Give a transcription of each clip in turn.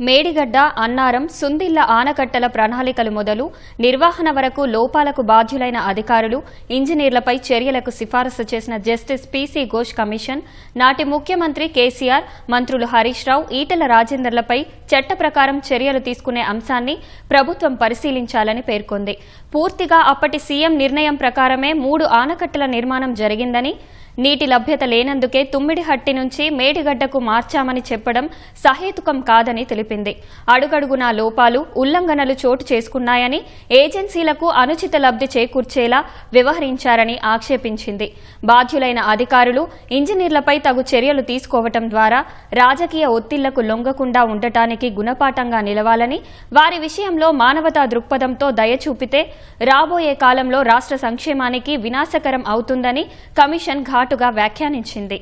మేడిగడ్డ అన్నారం సుందిళ్ళ ఆనకట్టల ప్రణాళికలు మొదలు నిర్వహణ వరకు లోపాలకు బాధ్యులైన అధికారులు ఇంజనీర్లపై చర్యలకు సిఫారసు చేసిన జస్టిస్ పీసీ ఘోష్ కమిషన్ నాటి ముఖ్యమంత్రి కేసీఆర్ మంత్రులు హరీష్ రావు ఈటల రాజేందర్లపై చట్ట ప్రకారం చర్యలు తీసుకునే అంశాన్ని ప్రభుత్వం పరిశీలించాలని పేర్కొంది. పూర్తిగా అప్పటి సీఎం నిర్ణయం ప్రకారమే మూడు ఆనకట్టల నిర్మాణం జరిగిందని నీటి లభ్యత లేనందుకే తుమ్మిడిహట్టి నుంచి మేడిగడ్డకు మార్చామని చెప్పడం సహేతుకం కాదని తెలిపింది. అడుగడుగునా లోపాలు ఉల్లంఘనలు చోటు చేసుకున్నాయని ఏజెన్సీలకు అనుచిత లబ్ధి చేకూర్చేలా వ్యవహరించారని ఆక్షేపించింది. బాధ్యులైన అధికారులు ఇంజనీర్లపై తగు చర్యలు తీసుకోవటం ద్వారా రాజకీయ ఒత్తిళ్ళకు లొంగకుండా ఉండటానికి గుణపాఠంగా నిలవాలని వారి విషయంలో మానవతా దృక్పథంతో దయ చూపితే రాబోయే కాలంలో రాష్ట్ర సంక్షేమానికి వినాశకరం అవుతుందని కమిషన్ ఘాటుగా వ్యాఖ్యానించింది.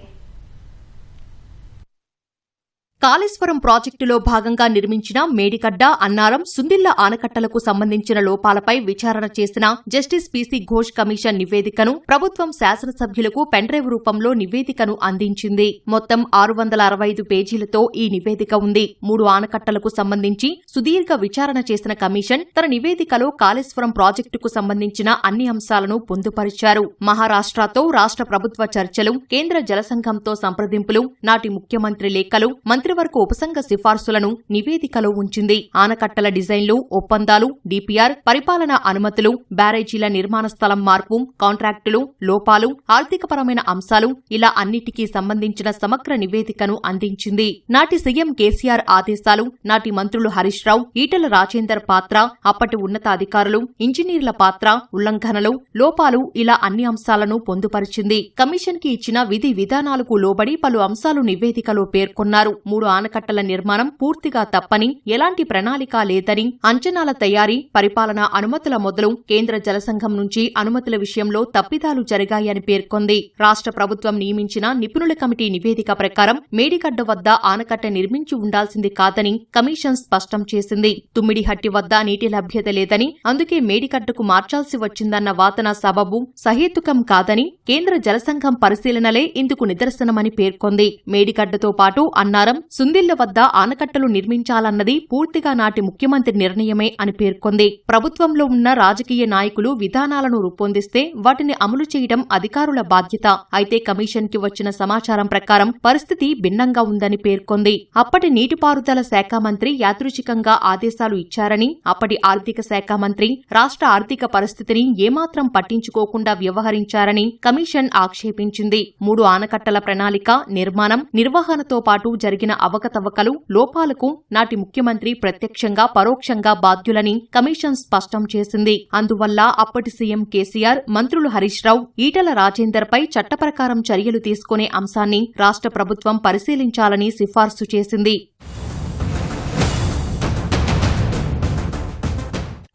కాళేశ్వరం ప్రాజెక్టులో భాగంగా నిర్మించిన మేడిగడ్డ అన్నారం సుందిళ్ళ ఆనకట్టలకు సంబంధించిన లోపాలపై విచారణ చేసిన జస్టిస్ పీసీ ఘోష్ కమిషన్ నివేదికను ప్రభుత్వం శాసనసభ్యులకు పెన్డ్రైవ్ రూపంలో నివేదికను అందించింది. మొత్తం ఆరు వందల అరవై ఐదు పేజీలతో ఈ నివేదిక ఉంది. మూడు ఆనకట్టలకు సంబంధించి సుదీర్ఘ విచారణ చేసిన కమిషన్ తన నివేదికలో కాళేశ్వరం ప్రాజెక్టుకు సంబంధించిన అన్ని అంశాలను పొందుపరిచారు. మహారాష్ట్రతో రాష్ట్ర ప్రభుత్వ చర్చలు కేంద్ర జలసంఘంతో సంప్రదింపులు నాటి ముఖ్యమంత్రి లేఖలు మంత్రివర్గ ఉపసంఘ సిఫార్సులను నివేదికలో ఉంచింది. ఆనకట్టల డిజైన్లు ఒప్పందాలు డిపిఆర్ పరిపాలనా అనుమతులు బ్యారేజీల నిర్మాణ స్థలం మార్పు కాంట్రాక్టులు లోపాలు ఆర్థికపరమైన అంశాలు ఇలా అన్నిటికీ సంబంధించిన సమగ్ర నివేదికను అందించింది. నాటి సీఎం కేసీఆర్ ఆదేశాలు నాటి మంత్రులు హరీష్ రావు ఈటల రాజేందర్ పాత్ర అప్పటి ఉన్నతాధికారులు ఇంజనీర్ల పాత్ర ఉల్లంఘనలు లోపాలు ఇలా అన్ని అంశాలను పొందుపరిచింది. కమిషన్కి ఇచ్చిన విధి విధానాలకు లోబడి పలు అంశాలు నివేదికలో పేర్కొన్నారు. మూడు ఆనకట్టల నిర్మాణం పూర్తిగా తప్పని ఎలాంటి ప్రణాళిక లేదని అంచనాల తయారీ పరిపాలన అనుమతుల మొదలు కేంద్ర జలసంఘం నుంచి అనుమతుల విషయంలో తప్పిదాలు జరిగాయని పేర్కొంది. రాష్ట్ర ప్రభుత్వం నియమించిన నిపుణుల కమిటీ నివేదిక ప్రకారం మేడిగడ్డ వద్ద ఆనకట్ట నిర్మించి ఉండాల్సింది కాదని కమిషన్ స్పష్టం చేసింది. తుమ్మిడిహట్టి వద్ద నీటి లభ్యత లేదని అందుకే మేడిగడ్డకు మార్చాల్సి వచ్చిందన్న వాదన సబబు సహేతుకం కాదని కేంద్ర జలసంఘం పరిశీలనలే ఇందుకు నిదర్శనమని పేర్కొంది. మేడిగడ్డతో పాటు అన్నారం సుందిళ్ళ వద్ద ఆనకట్టలు నిర్మించాలన్నది పూర్తిగా నాటి ముఖ్యమంత్రి నిర్ణయమే అని పేర్కొంది. ప్రభుత్వంలో ఉన్న రాజకీయ నాయకులు విధానాలను రూపొందిస్తే వాటిని అమలు చేయడం అధికారుల బాధ్యత. అయితే కమిషన్కి వచ్చిన సమాచారం ప్రకారం పరిస్థితి భిన్నంగా ఉందని పేర్కొంది. అప్పటి నీటిపారుదల శాఖ మంత్రి యాదృచికంగా ఆదేశాలు ఇచ్చారని అప్పటి ఆర్థిక శాఖ మంత్రి రాష్ట్ర ఆర్థిక పరిస్థితిని ఏమాత్రం పట్టించుకోకుండా వ్యవహరించారని కమిషన్ ఆక్షేపించింది. మూడు ఆనకట్టల ప్రణాళిక నిర్మాణం నిర్వహణతో పాటు జరిగిన అవకతవకలు లోపాలకు నాటి ముఖ్యమంత్రి ప్రత్యక్షంగా పరోక్షంగా బాధ్యులని కమిషన్ స్పష్టం చేసింది. అందువల్ల అప్పటి సీఎం కేసీఆర్ మంత్రులు హరీష్ రావు ఈటల రాజేందర్ పై చట్టప్రకారం చర్యలు తీసుకునే అంశాన్ని రాష్ట్ర ప్రభుత్వం పరిశీలించాలని సిఫార్సు చేసింది.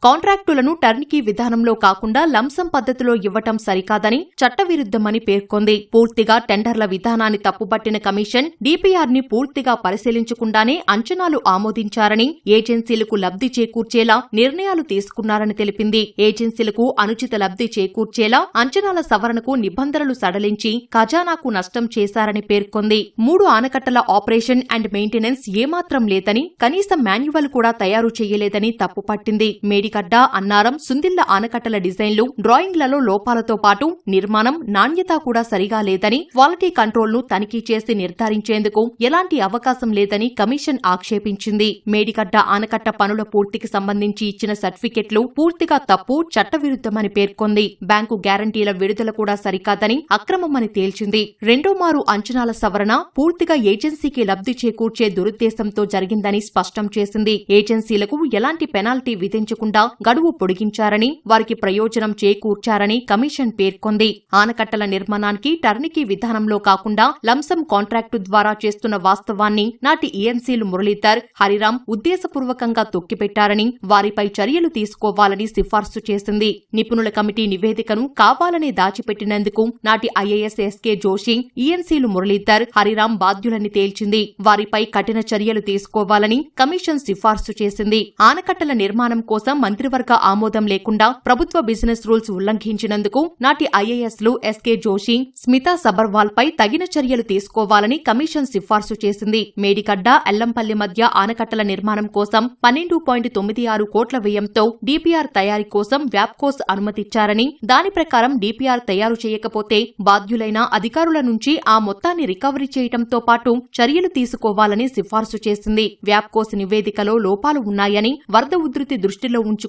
కాంట్రాక్టులను టర్నికీ విధానంలో కాకుండా లంసం పద్ధతిలో ఇవ్వటం సరికాదని చట్టవిరుద్ధమని పేర్కొంది. పూర్తిగా టెండర్ల విధానాన్ని తప్పుపట్టిన కమిషన్ డీపీఆర్ని పూర్తిగా పరిశీలించకుండానే అంచనాలు ఆమోదించారని ఏజెన్సీలకు లబ్ధి చేకూర్చేలా నిర్ణయాలు తీసుకున్నారని తెలిపింది. ఏజెన్సీలకు అనుచిత లబ్ధి చేకూర్చేలా అంచనాల సవరణకు నిబంధనలు సడలించి ఖజానాకు నష్టం చేశారని పేర్కొంది. మూడు ఆనకట్టల ఆపరేషన్ అండ్ మెయింటెనెన్స్ ఏమాత్రం లేదని కనీసం మాన్యువల్ కూడా తయారు చేయలేదని తప్పుపట్టింది. గడ్డ అన్నారం సుందిళ్ళ ఆనకట్టల డిజైన్లు డ్రాయింగ్లలో లోపాలతో పాటు నిర్మాణం నాణ్యత కూడా సరిగా లేదని క్వాలిటీ కంట్రోల్ను తనిఖీ చేసి నిర్ధారించేందుకు ఎలాంటి అవకాశం లేదని కమిషన్ ఆక్షేపించింది. మేడిగడ్డ ఆనకట్ట పనుల పూర్తికి సంబంధించి ఇచ్చిన సర్టిఫికెట్లు పూర్తిగా తప్పు చట్టవిరుద్దమని పేర్కొంది. బ్యాంకు గ్యారంటీల విడుదల కూడా సరికాదని అక్రమమని తేల్చింది. రెండో మారు అంచనాల సవరణ పూర్తిగా ఏజెన్సీకి లబ్ధి చేకూర్చే దురుద్దేశంతో జరిగిందని స్పష్టం చేసింది. ఏజెన్సీలకు ఎలాంటి పెనాల్టీ విధించకుండా గడువు పొడిగించారని వారికి ప్రయోజనం చేకూర్చారని కమిషన్ పేర్కొంది. ఆనకట్టల నిర్మాణానికి టర్నికీ విధానంలో కాకుండా లంసం కాంట్రాక్టు ద్వారా చేస్తున్న వాస్తవాన్ని నాటి ఈఎన్సీలు మురళీధర్ హరిరాం ఉద్దేశపూర్వకంగా తొక్కిపెట్టారని వారిపై చర్యలు తీసుకోవాలని సిఫార్సు చేసింది. నిపుణుల కమిటీ నివేదికను కావాలనే దాచిపెట్టినందుకు నాటి ఐఏఎస్ ఎస్కే జోషి ఈఎన్సీలు మురళీధర్ హరిరాం బాధ్యులని తేల్చింది. వారిపై కఠిన చర్యలు తీసుకోవాలని కమిషన్ సిఫార్సు చేసింది. ఆనకట్టల నిర్మాణం కోసం మంత్రివర్గ ఆమోదం లేకుండా ప్రభుత్వ బిజినెస్ రూల్స్ ఉల్లంఘించినందుకు నాటి ఐఏఎస్లు ఎస్కే జోషి స్మితా సబర్వాల్ పై తగిన చర్యలు తీసుకోవాలని కమిషన్ సిఫార్సు చేసింది. మేడిగడ్డ ఎల్లంపల్లి మధ్య ఆనకట్టల నిర్మాణం కోసం పన్నెండు పాయింట్ తొమ్మిది ఆరు కోట్ల వ్యయంతో డీపీఆర్ తయారీ కోసం వ్యాప్కోస్ అనుమతిచ్చారని దాని ప్రకారం డీపీఆర్ తయారు చేయకపోతే బాధ్యులైన అధికారుల నుంచి ఆ మొత్తాన్ని రికవరీ చేయడంతో పాటు చర్యలు తీసుకోవాలని సిఫార్సు చేసింది. వ్యాప్కోస్ నివేదికలో లోపాలు ఉన్నాయని వరద ఉధృతి దృష్టిలో ఉంచుకొని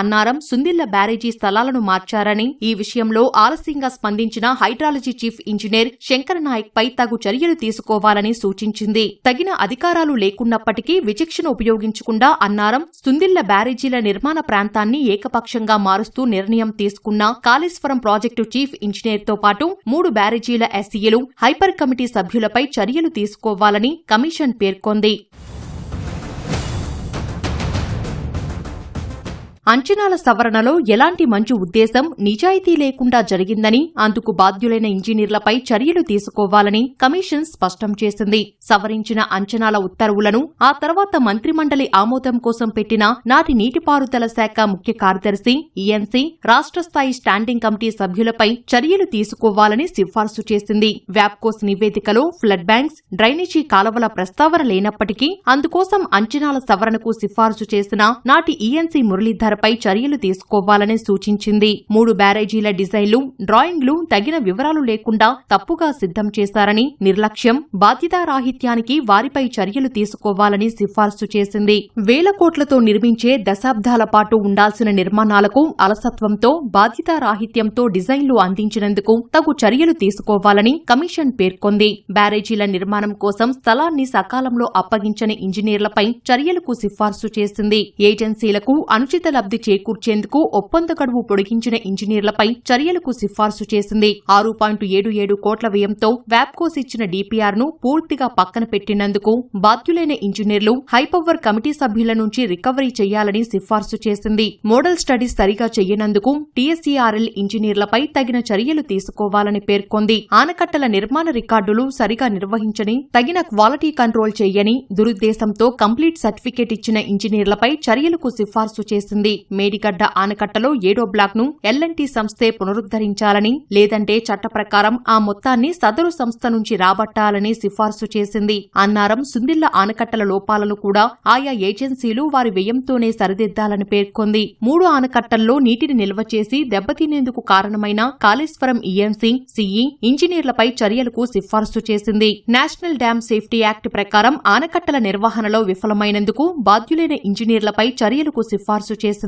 అన్నారం సుందిళ్ళ బ్యారేజీ స్థలాలను మార్చారని ఈ విషయంలో ఆలస్యంగా స్పందించిన hydrology chief engineer Shankar Nayak పై తగు చర్యలు తీసుకోవాలని సూచించింది. తగిన అధికారాలు లేకున్నప్పటికీ విచక్షణ ఉపయోగించకుండా అన్నారం సుందిళ్ళ బ్యారేజీల నిర్మాణ ప్రాంతాన్ని ఏకపక్షంగా మారుస్తూ నిర్ణయం తీసుకున్న కాళేశ్వరం ప్రాజెక్టు చీఫ్ ఇంజనీర్తో పాటు మూడు బ్యారేజీల ఎస్సీలు హైపర్ కమిటీ సభ్యులపై చర్యలు తీసుకోవాలని కమిషన్ పేర్కొంది. అంచనాల సవరణలో ఎలాంటి మంచి ఉద్దేశం నిజాయితీ లేకుండా జరిగిందని అందుకు బాధ్యులైన ఇంజనీర్లపై చర్యలు తీసుకోవాలని కమిషన్ స్పష్టం చేసింది. సవరించిన అంచనాల ఉత్తర్వులను ఆ తర్వాత మంత్రిమండలి ఆమోదం కోసం పెట్టిన నాటి నీటిపారుదల శాఖ ముఖ్య కార్యదర్శి ఈఎన్సీ రాష్ట్ర స్థాయి స్టాండింగ్ కమిటీ సభ్యులపై చర్యలు తీసుకోవాలని సిఫార్సు చేసింది. వ్యాప్కోస్ నివేదికలో ఫ్లడ్ బ్యాంక్స్ డ్రైనేజీ కాలవల ప్రస్తావన లేనప్పటికీ అందుకోసం అంచనాల సవరణకు సిఫార్సు చేసిన నాటి ఈఎన్సీ వారిపై చర్యలు తీసుకోవాలని సూచించింది. మూడు బ్యారేజీల డిజైన్లు డ్రాయింగ్లు తగిన వివరాలు లేకుండా తప్పుగా సిద్ధం చేశారని నిర్లక్ష్యం బాధ్యతారాహిత్యానికి వారిపై చర్యలు తీసుకోవాలని సిఫార్సు చేసింది. వేల కోట్లతో నిర్మించే దశాబ్దాల పాటు ఉండాల్సిన నిర్మాణాలకు అలసత్వంతో బాధ్యతారాహిత్యంతో డిజైన్లు అందించినందుకు తగు చర్యలు తీసుకోవాలని కమిషన్ పేర్కొంది. బ్యారేజీల నిర్మాణం కోసం స్థలాన్ని సకాలంలో అప్పగించని ఇంజనీర్లపై చర్యలకు సిఫార్సు చేసింది. ఏజెన్సీలకు అనుచిత లబ్ది చేకూర్చేందుకు ఒప్పంద గడువు పొడిగించిన ఇంజనీర్లపై చర్యలకు సిఫార్సు చేసింది. ఆరు పాయింట్ ఏడు ఏడు కోట్ల వ్యయంతో వ్యాప్కోస్ ఇచ్చిన డీపీఆర్ను పూర్తిగా పక్కన పెట్టినందుకు బాధ్యులైన ఇంజనీర్లు హైపవర్ కమిటీ సభ్యుల నుంచి రికవరీ చేయాలని సిఫార్సు చేసింది. మోడల్ స్టడీస్ సరిగా చేయనందుకు టీఎస్ఈఆర్ఎల్ ఇంజనీర్లపై తగిన చర్యలు తీసుకోవాలని పేర్కొంది. ఆనకట్టల నిర్మాణ రికార్డులు సరిగా నిర్వహించని తగిన క్వాలిటీ కంట్రోల్ చేయని దురుద్దేశంతో కంప్లీట్ సర్టిఫికేట్ ఇచ్చిన ఇంజనీర్లపై చర్యలకు సిఫార్సు చేసింది. మేడిగడ్డ ఆనకట్టలో ఏడో బ్లాక్ను ఎల్ఎన్టీ సంస్థే పునరుద్ధరించాలని లేదంటే చట్ట ప్రకారం ఆ మొత్తాన్ని సదరు సంస్థ నుంచి రాబట్టాలని సిఫార్సు చేసింది. అన్నారం సుందిళ్ళ ఆనకట్టల లోపాలను కూడా ఆయా ఏజెన్సీలు వారి వ్యయంతోనే సరిదిద్దాలని పేర్కొంది. మూడు ఆనకట్టల్లో నీటిని నిల్వ చేసి దెబ్బతినేందుకు కారణమైన కాళేశ్వరం ఈఎన్సీ సిఈ ఇంజనీర్లపై చర్యలకు సిఫార్సు చేసింది. నేషనల్ డ్యామ్ సేఫ్టీ యాక్ట్ ప్రకారం ఆనకట్టల నిర్వహణలో విఫలమైనందుకు బాధ్యులైన ఇంజనీర్లపై చర్యలకు సిఫార్సు చేసింది.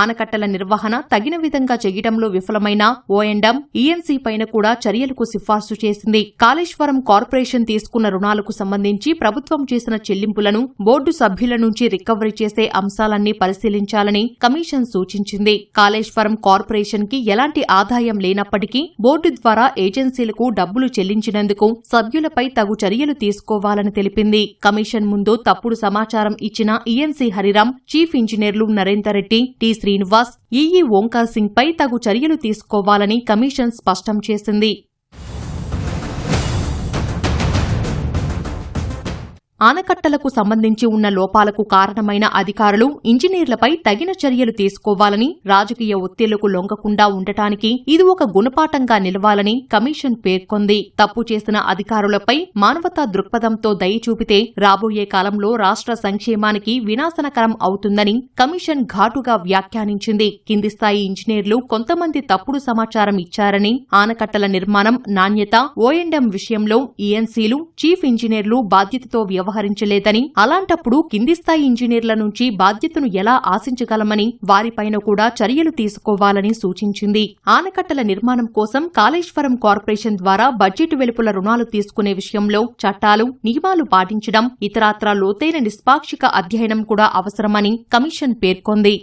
ఆనకట్టల నిర్వహణ తగిన విధంగా చేయటంలో విఫలమైన ఓఎండం ఈఎన్సీ పైన కూడా చర్యలకు సిఫార్సు చేసింది. కాళేశ్వరం కార్పొరేషన్ తీసుకున్న రుణాలకు సంబంధించి ప్రభుత్వం చేసిన చెల్లింపులను బోర్డు సభ్యుల నుంచి రికవరీ చేసే అంశాలన్నీ పరిశీలించాలని కమిషన్ సూచించింది. కాళేశ్వరం కార్పొరేషన్కి ఎలాంటి ఆదాయం లేనప్పటికీ బోర్డు ద్వారా ఏజెన్సీలకు డబ్బులు చెల్లించినందుకు సభ్యులపై తగు చర్యలు తీసుకోవాలని తెలిపింది. కమిషన్ ముందు తప్పుడు సమాచారం ఇచ్చిన ఈఎన్సీ హరిరాం చీఫ్ ఇంజనీర్లు నరేందర్ రెడ్డి టి శ్రీనివాస్ ఈఈ ఓంకార్ సింగ్ పై తగు చర్యలు తీసుకోవాలని కమిషన్ స్పష్టం చేసింది. ఆనకట్టలకు సంబంధించి ఉన్న లోపాలకు కారణమైన అధికారులు ఇంజనీర్లపై తగిన చర్యలు తీసుకోవాలని రాజకీయ ఒత్తిళ్ళకు లొంగకుండా ఉండటానికి ఇది ఒక గుణపాఠంగా నిలవాలని కమిషన్ పేర్కొంది. తప్పు చేసిన అధికారులపై మానవతా దృక్పథంతో దయ చూపితే రాబోయే కాలంలో రాష్ట్ర సంక్షేమానికి వినాశనకరం అవుతుందని కమిషన్ ఘాటుగా వ్యాఖ్యానించింది. కింది స్థాయి ఇంజనీర్లు కొంతమంది తప్పుడు సమాచారం ఇచ్చారని ఆనకట్టల నిర్మాణం నాణ్యత ఓఎండ్ఎం విషయంలో ఈఎన్సీలు చీఫ్ ఇంజనీర్లు బాధ్యతతో వ్యవహరించలేదని అలాంటప్పుడు కింది స్థాయి ఇంజనీర్ల నుంచి బాధ్యతను ఎలా ఆశించగలమని వారిపైన కూడా చర్యలు తీసుకోవాలని సూచించింది. ఆనకట్టల నిర్మాణం కోసం కాళేశ్వరం కార్పొరేషన్ ద్వారా బడ్జెట్ వెలుపుల రుణాలు తీసుకునే విషయంలో చట్టాలు నియమాలు పాటించడం ఇతరాత్రా లోతైన నిష్పాక్షిక అధ్యయనం కూడా అవసరమని కమిషన్ పేర్కొంది.